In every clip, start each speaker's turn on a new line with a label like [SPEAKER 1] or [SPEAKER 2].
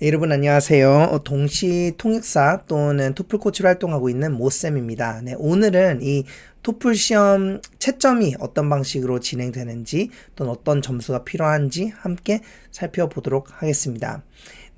[SPEAKER 1] 네, 여러분 안녕하세요. 어, 동시 통역사 또는 토플 코치로 활동하고 있는 모쌤입니다. 네, 오늘은 이 토플 시험 채점이 어떤 방식으로 진행되는지 또는 어떤 점수가 필요한지 함께 살펴보도록 하겠습니다.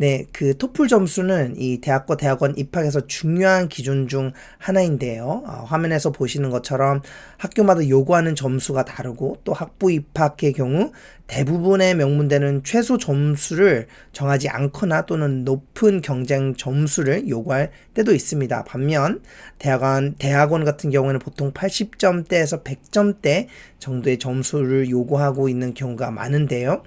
[SPEAKER 1] 네, 그 토플 점수는 이 대학과 대학원 입학에서 중요한 기준 중 하나인데요. 어, 화면에서 보시는 것처럼 학교마다 요구하는 점수가 다르고 또 학부 입학의 경우 대부분의 명문대는 최소 점수를 정하지 않거나 또는 높은 경쟁 점수를 요구할 때도 있습니다. 반면 대학원 대학원 같은 경우에는 보통 80점대에서 100점대 정도의 점수를 요구하고 있는 경우가 많은데요.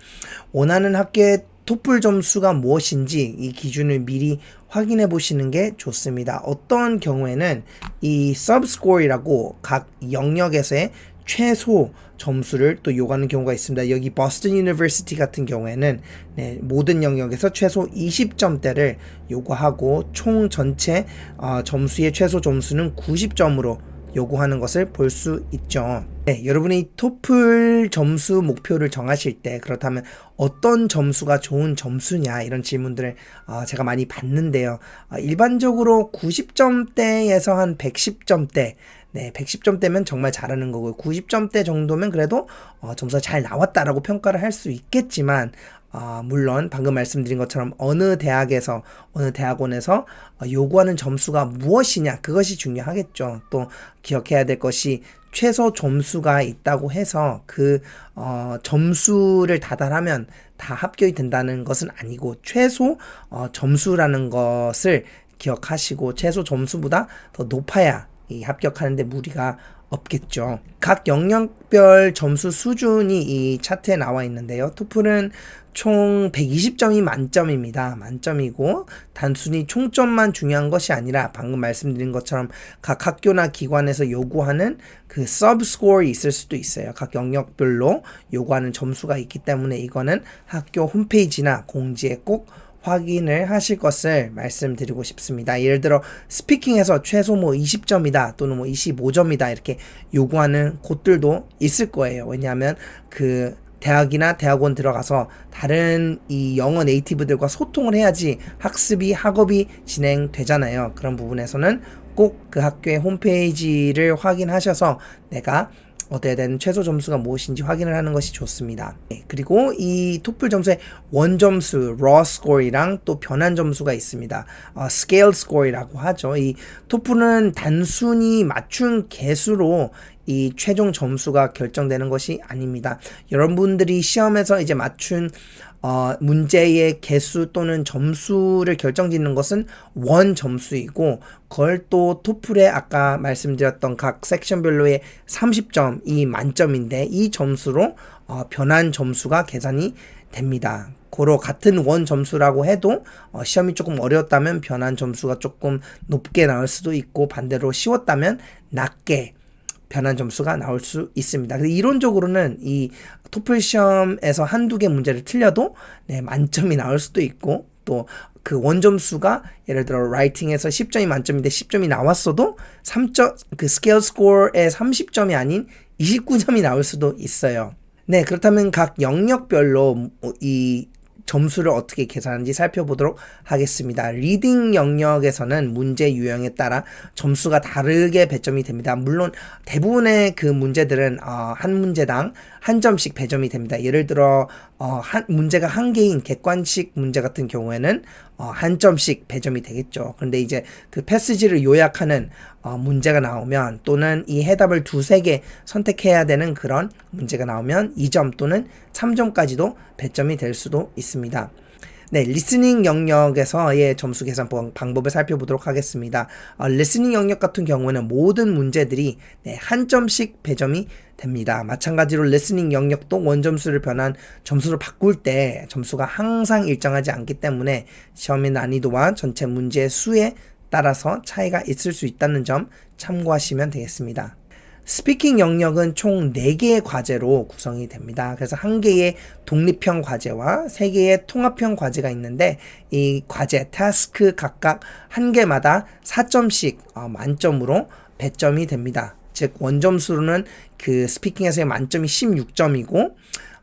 [SPEAKER 1] 원하는 학교의 토플 점수가 무엇인지 이 기준을 미리 확인해 보시는 게 좋습니다. 어떤 경우에는 이 subscore이라고 각 영역에서의 최소 점수를 또 요구하는 경우가 있습니다. 여기 버스턴 유니버시티 같은 경우에는 네, 모든 영역에서 최소 20점대를 요구하고 총 전체 어, 점수의 최소 점수는 90점으로 요구하는 것을 볼 수 있죠. 네, 여러분이 토플 점수 목표를 정하실 때 그렇다면 어떤 점수가 좋은 점수냐 이런 질문들을 어, 제가 많이 받는데요. 어, 일반적으로 90점대에서 한 110점대 네, 110점대면 정말 잘하는 거고요. 90점대 정도면 그래도 어, 점수가 잘 나왔다라고 평가를 할 수 있겠지만 어, 물론 방금 말씀드린 것처럼 어느 대학에서 어느 대학원에서 어, 요구하는 점수가 무엇이냐 그것이 중요하겠죠. 또 기억해야 될 것이 최소 점수가 있다고 해서 그 어, 점수를 다달하면 다 합격이 된다는 것은 아니고 최소 어, 점수라는 것을 기억하시고 최소 점수보다 더 높아야 이 합격하는데 무리가 없겠죠. 각 영역별 점수 수준이 이 차트에 나와 있는데요. 토플은 총 120점이 만점입니다. 만점이고 단순히 총점만 중요한 것이 아니라 방금 말씀드린 것처럼 각 학교나 기관에서 요구하는 그 서브 스코어이 있을 수도 있어요. 각 영역별로 요구하는 점수가 있기 때문에 이거는 학교 홈페이지나 공지에 꼭 확인을 하실 것을 말씀드리고 싶습니다. 예를 들어 스피킹에서 최소 뭐 20점이다 또는 뭐 25점이다 이렇게 요구하는 곳들도 있을 거예요. 왜냐하면 그 대학이나 대학원 들어가서 다른 이 영어 네이티브들과 소통을 해야지 학습이 학업이 진행되잖아요. 그런 부분에서는 꼭 그 학교의 홈페이지를 확인하셔서 내가 얻어야 되는 최소 점수가 무엇인지 확인을 하는 것이 좋습니다. 네, 그리고 이 토플 점수의 원 점수, raw score이랑 또 변환 점수가 있습니다. 어, scale score이라고 하죠. 이 토플은 단순히 맞춘 개수로 이 최종 점수가 결정되는 것이 아닙니다. 여러분들이 시험에서 이제 맞춘 어, 문제의 개수 또는 점수를 결정짓는 것은 원 점수이고 그걸 또 토플에 아까 말씀드렸던 각 섹션별로의 30점이 만점인데 이 점수로 어, 변한 점수가 계산이 됩니다. 고로 같은 원 점수라고 해도 어, 시험이 조금 어려웠다면 변한 점수가 조금 높게 나올 수도 있고 반대로 쉬웠다면 낮게 변환 점수가 나올 수 있습니다. 근데 이론적으로는 이 토플 시험에서 한두 개 문제를 틀려도 네, 만점이 나올 수도 있고 또 그 원점수가 예를 들어 라이팅에서 10점이 만점인데 10점이 나왔어도 3점 그 스케일 스코어의 30점이 아닌 29점이 나올 수도 있어요. 네, 그렇다면 각 영역별로 이 점수를 어떻게 계산하는지 살펴보도록 하겠습니다. 리딩 영역에서는 문제 유형에 따라 점수가 다르게 배점이 됩니다. 물론 대부분의 그 문제들은 어, 한 문제당 한 점씩 배점이 됩니다. 예를 들어 어, 한 문제가 한 개인 객관식 문제 같은 경우에는 어, 한 점씩 배점이 되겠죠. 그런데 이제 그 패스지를 요약하는 어, 문제가 나오면 또는 이 해답을 두세 개 선택해야 되는 그런 문제가 나오면 2점 또는 3점까지도 배점이 될 수도 있습니다. 네, 리스닝 영역에서의 점수 계산 방법을 살펴보도록 하겠습니다. 어, 리스닝 영역 같은 경우는 모든 문제들이 네, 한 점씩 배점이 됩니다. 마찬가지로 리스닝 영역도 원점수를 변한 점수를 바꿀 때 점수가 항상 일정하지 않기 때문에 시험의 난이도와 전체 문제 수에 따라서 차이가 있을 수 있다는 점 참고하시면 되겠습니다. 스피킹 영역은 총 4개의 과제로 구성이 됩니다. 그래서 한 개의 독립형 과제와 세 개의 통합형 과제가 있는데 이 과제, 타스크 각각 한 개마다 4점씩 어, 만점으로 배점이 됩니다. 즉 원점수로는 그 스피킹에서의 만점이 16점이고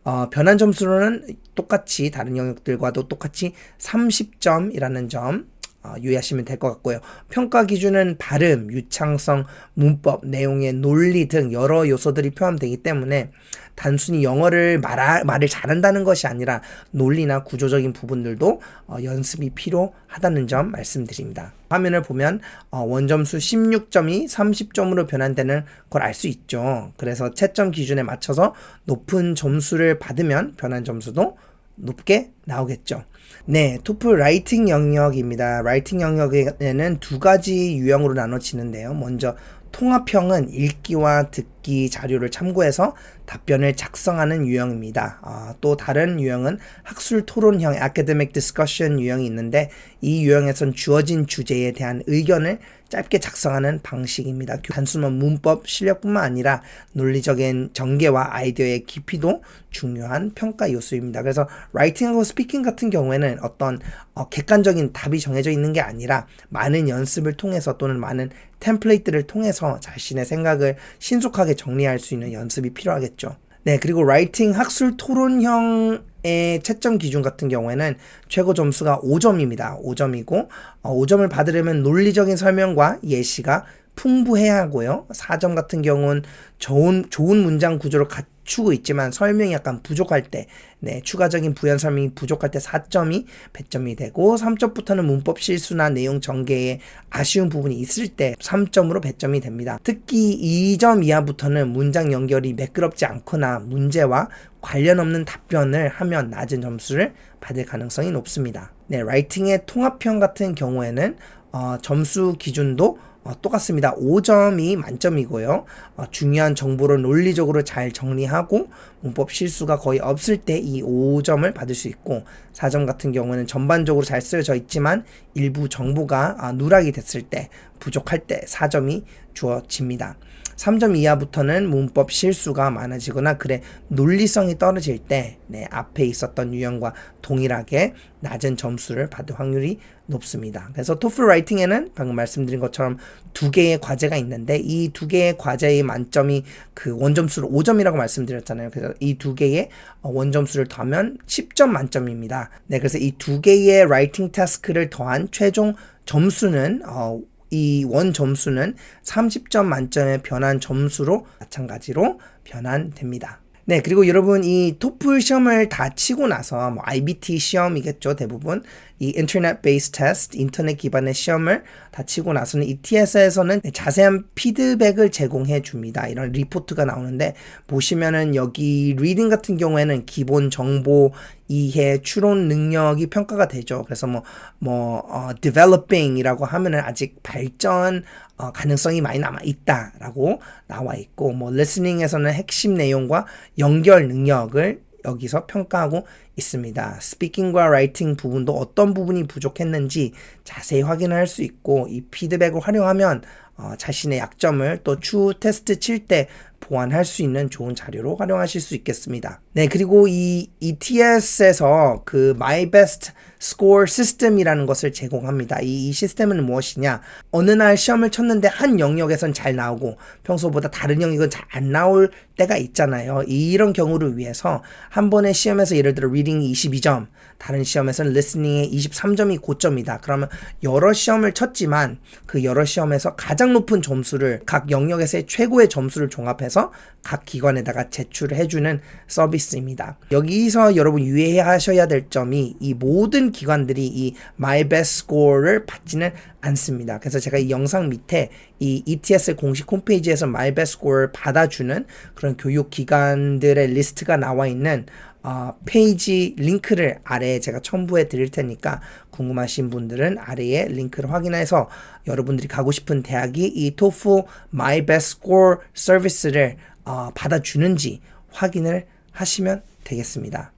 [SPEAKER 1] 어, 변환 점수로는 똑같이 다른 영역들과도 똑같이 30점이라는 점 어, 유의하시면 될 것 같고요. 평가 기준은 발음, 유창성, 문법, 내용의 논리 등 여러 요소들이 포함되기 때문에 단순히 영어를 말 말을 잘한다는 것이 아니라 논리나 구조적인 부분들도 어, 연습이 필요하다는 점 말씀드립니다. 화면을 보면 어, 원점수 16점이 30점으로 변환되는 걸 알 수 있죠. 그래서 채점 기준에 맞춰서 높은 점수를 받으면 변환 점수도 높게 나오겠죠. 네, 토플 라이팅 영역입니다. 라이팅 영역에는 두 가지 유형으로 나눠지는데요. 먼저 통합형은 읽기와 듣기 자료를 참고해서 답변을 작성하는 유형입니다. 아, 또 다른 유형은 학술 토론형 academic discussion 유형이 있는데 이 유형에선 주어진 주제에 대한 의견을 짧게 작성하는 방식입니다. 단순한 문법 실력뿐만 아니라 논리적인 전개와 아이디어의 깊이도 중요한 평가 요소입니다. 그래서 라이팅하고 스피킹 같은 경우에는 어떤 어, 객관적인 답이 정해져 있는 게 아니라 많은 연습을 통해서 또는 많은 템플레이트를 통해서 자신의 생각을 신속하게 정리할 수 있는 연습이 필요하겠죠. 네, 그리고 라이팅 학술 토론형 의 채점 기준 같은 경우에는 최고 점수가 5점입니다. 5점이고, 어, 5점을 받으려면 논리적인 설명과 예시가 풍부해야 하고요. 4점 같은 경우는 좋은, 좋은 문장 구조를 갖추고 있지만 설명이 약간 부족할 때, 네, 추가적인 부연 설명이 부족할 때 4점이 배점이 되고, 3점부터는 문법 실수나 내용 전개에 아쉬운 부분이 있을 때 3점으로 배점이 됩니다. 특히 2점 이하부터는 문장 연결이 매끄럽지 않거나 문제와 관련 없는 답변을 하면 낮은 점수를 받을 가능성이 높습니다. 네, 라이팅의 통합형 같은 경우에는 어, 점수 기준도 어, 똑같습니다. 5점이 만점이고요. 어, 중요한 정보를 논리적으로 잘 정리하고 문법 실수가 거의 없을 때 이 5점을 받을 수 있고 4점 같은 경우는 전반적으로 잘 쓰여져 있지만 일부 정보가 아, 누락이 됐을 때 부족할 때 4점이 주어집니다. 3점 이하부터는 문법 실수가 많아지거나 그래 논리성이 떨어질 때 네, 앞에 있었던 유형과 동일하게 낮은 점수를 받을 확률이 높습니다. 그래서 토플 라이팅에는 방금 말씀드린 것처럼 두 개의 과제가 있는데 이 두 개의 과제의 만점이 그 원점수를 5점이라고 말씀드렸잖아요. 그래서 이 두 개의 원점수를 더하면 10점 만점입니다. 네, 그래서 이 두 개의 라이팅 타스크를 더한 최종 점수는 어, 이 원 점수는 30점 만점의 변환 점수로 마찬가지로 변환됩니다. 네, 그리고 여러분 이 토플 시험을 다 치고 나서 뭐 IBT 시험이겠죠, 대부분. 이 인터넷 베이스 테스트, 인터넷 기반의 시험을 다 치고 나서는 ETS에서는 자세한 피드백을 제공해 줍니다. 이런 리포트가 나오는데 보시면은 여기 리딩 같은 경우에는 기본 정보 이해 추론 능력이 평가가 되죠. 그래서 뭐, 뭐, 어, developing이라고 하면은 아직 발전 어, 가능성이 많이 남아 있다라고 나와 있고, 뭐, listening에서는 핵심 내용과 연결 능력을 여기서 평가하고 있습니다. 스피킹과 라이팅 부분도 어떤 부분이 부족했는지 자세히 확인할 수 있고 이 피드백을 활용하면 어, 자신의 약점을 또 추후 테스트 칠 때 보완할 수 있는 좋은 자료로 활용하실 수 있겠습니다. 네, 그리고 이 ETS에서 그 My Best Score System이라는 것을 제공합니다. 이, 이 시스템은 무엇이냐? 어느 날 시험을 쳤는데 한 영역에선 잘 나오고 평소보다 다른 영역은 잘 안 나올 때가 있잖아요. 이런 경우를 위해서 한 번의 시험에서 예를 들어 리딩이 22점, 다른 시험에서는 리스닝에 23점이 고점이다. 그러면 여러 시험을 쳤지만 그 여러 시험에서 가장 높은 점수를 각 영역에서의 최고의 점수를 종합해서 각 기관에다가 제출을 해주는 서비스입니다. 여기서 여러분 유의하셔야 될 점이 이 모든 기관들이 이 My Best Score를 받지는 않습니다. 그래서 제가 이 영상 밑에 이 ETS 공식 홈페이지에서 My Best Score를 받아주는 그런 교육 기관들의 리스트가 나와 있는 어, 페이지 링크를 아래에 제가 첨부해 드릴 테니까 궁금하신 분들은 아래에 링크를 확인해서 여러분들이 가고 싶은 대학이 이 TOEFL My Best Score 서비스를 어, 받아주는지 확인을 하시면 되겠습니다.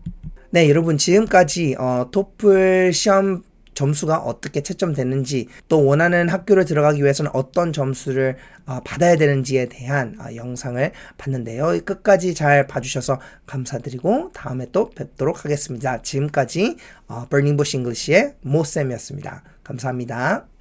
[SPEAKER 1] 네, 여러분 지금까지 어, 토플 시험 점수가 어떻게 채점되는지 또 원하는 학교를 들어가기 위해서는 어떤 점수를 어, 받아야 되는지에 대한 어, 영상을 봤는데요. 끝까지 잘 봐주셔서 감사드리고 다음에 또 뵙도록 하겠습니다. 지금까지 어, Burning Bush English의 모쌤이었습니다. 감사합니다.